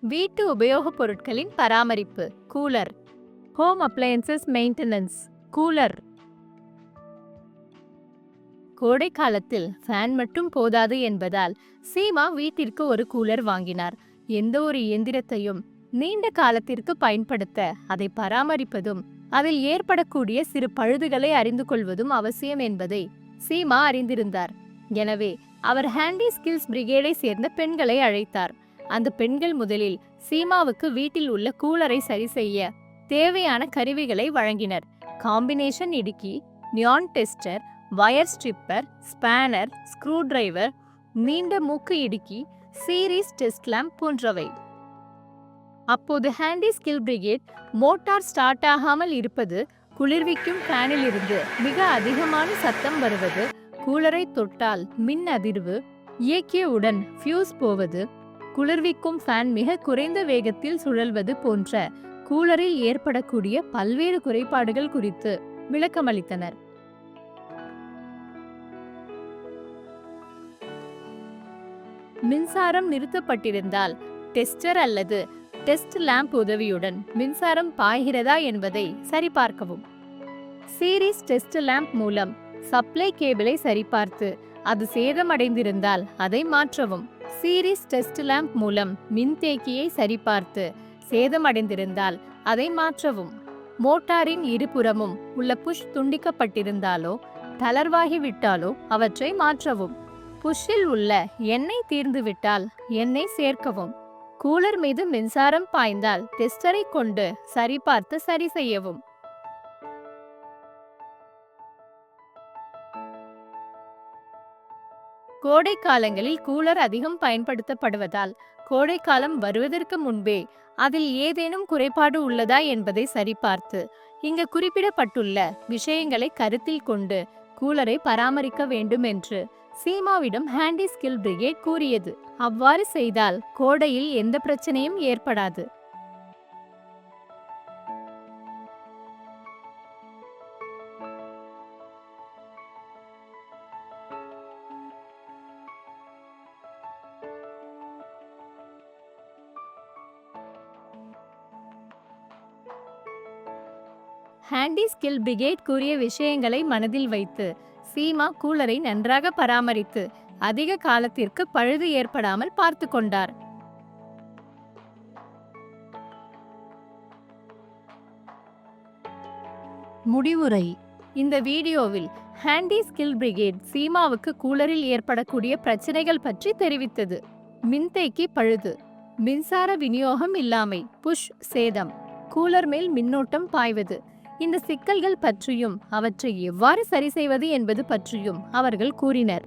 வீட்டு உபயோகப் பொருட்களின் பராமரிப்பு cooler. Home appliances maintenance cooler. கோடை காலத்தில் ஃபேன் மட்டும் போதாது என்பதால் சீமா வீட்டிற்கு ஒரு கூலர் வாங்கினார். எந்த ஒரு இயந்திரத்தையும் நீண்ட காலத்திற்கு பயன்படுத்த அதை பராமரிப்பதும் அதில் ஏற்படக்கூடிய சிறு பழுதுகளை அறிந்து கொள்வதும் அவசியம் என்பதை சீமா அறிந்திருந்தார். எனவே அவர் ஹேண்டி ஸ்கில்ஸ் பிரிகேடை சேர்ந்த பெண்களை அழைத்தார். அந்த பெண்கள் முதலில் சீமாவுக்கு வீட்டில் உள்ள கூலரை சரி செய்ய தேவையான கருவிகளை வழங்கினர். காம்பினேஷன் இடுக்கி neon tester wire stripper spanner screwdriver நீண்ட மூக்கு இடுக்கி சீரிஸ் டெஸ்ட் லேம்ப் போன்றவை. அப்போது handy skill brigade motor start ஆகாமல் இருப்பது குளிர்விக்கும் ஃபேனில் இருந்து மிக அதிகமான சத்தம் வருவது கூலரை தொட்டால் மின் அதிர்வு இயக்கியவுடன் ஃபியூஸ் போவது குளிர்விக்கும் ஃபேன் மிக குறைந்த வேகத்தில் சுழல்வது போன்ற கூலரில் ஏற்படக்கூடிய பல்வேறு குறைபாடுகள் குறித்து விளக்கமளித்தனர். மின்சாரம் நிறுத்தப்பட்டிருந்தால் டெஸ்டர் அல்லது டெஸ்ட் லேம்ப் உதவியுடன் மின்சாரம் பாய்கிறதா என்பதை சரிபார்க்கவும். சீரிஸ் டெஸ்ட் லேம்ப் மூலம் சப்ளை கேபிளை சரிபார்த்து அது சேதமடைந்திருந்தால் அதை மாற்றவும். சீரிஸ் டெஸ்ட் லேம்ப் மூலம் மின்தேக்கியை சரிபார்த்து சேதமடைந்திருந்தால் அதை மாற்றவும். மோட்டாரின் இருபுறமும் உள்ள புஷ் துண்டிக்கப்பட்டிருந்தாலோ தளர்வாகிவிட்டாலோ அவற்றை மாற்றவும். புஷ்ஷில் உள்ள எண்ணெய் தீர்ந்துவிட்டால் எண்ணெய் சேர்க்கவும். கூலர் மீது மின்சாரம் பாய்ந்தால் டெஸ்டரை கொண்டு சரிபார்த்து சரி செய்யவும். கோடை காலங்களில் கூலர் அதிகம் பயன்படுத்தப்படுவதால் கோடைக்காலம் வருவதற்கு முன்பே அதில் ஏதேனும் குறைபாடு உள்ளதா என்பதை சரிபார்த்து இங்கு குறிப்பிடப்பட்டுள்ள விஷயங்களை கருத்தில் கொண்டு கூலரை பராமரிக்க வேண்டும் என்று சீமாவிடம் ஹேண்டி ஸ்கில் பிரிகேட் கூறியது. அவ்வாறு செய்தால் கோடையில் எந்த பிரச்சனையும் ஏற்படாது. ஹேண்டி ஸ்கில் பிரிகேட் கூறிய விஷயங்களை மனதில் வைத்து சீமா கூலரை நன்றாக பராமரித்து அதிக காலத்திற்கு பழுது ஏற்படாமல் பார்த்து கொண்டார். முடிவுரை. இந்த வீடியோவில் ஹேண்டி ஸ்கில் பிரிகேட் சீமாவுக்கு கூலரில் ஏற்படக்கூடிய பிரச்சனைகள் பற்றி தெரிவித்தது. மின்தேக்கி பழுது மின்சார விநியோகம் இல்லாமை புஷ் சேதம் கூலர் மேல் மின்னோட்டம் பாய்வது இந்த சிக்கல்கள் பற்றியும் அவற்றை எவ்வாறு சரி செய்வது என்பது பற்றியும் அவர்கள் கூறினர்.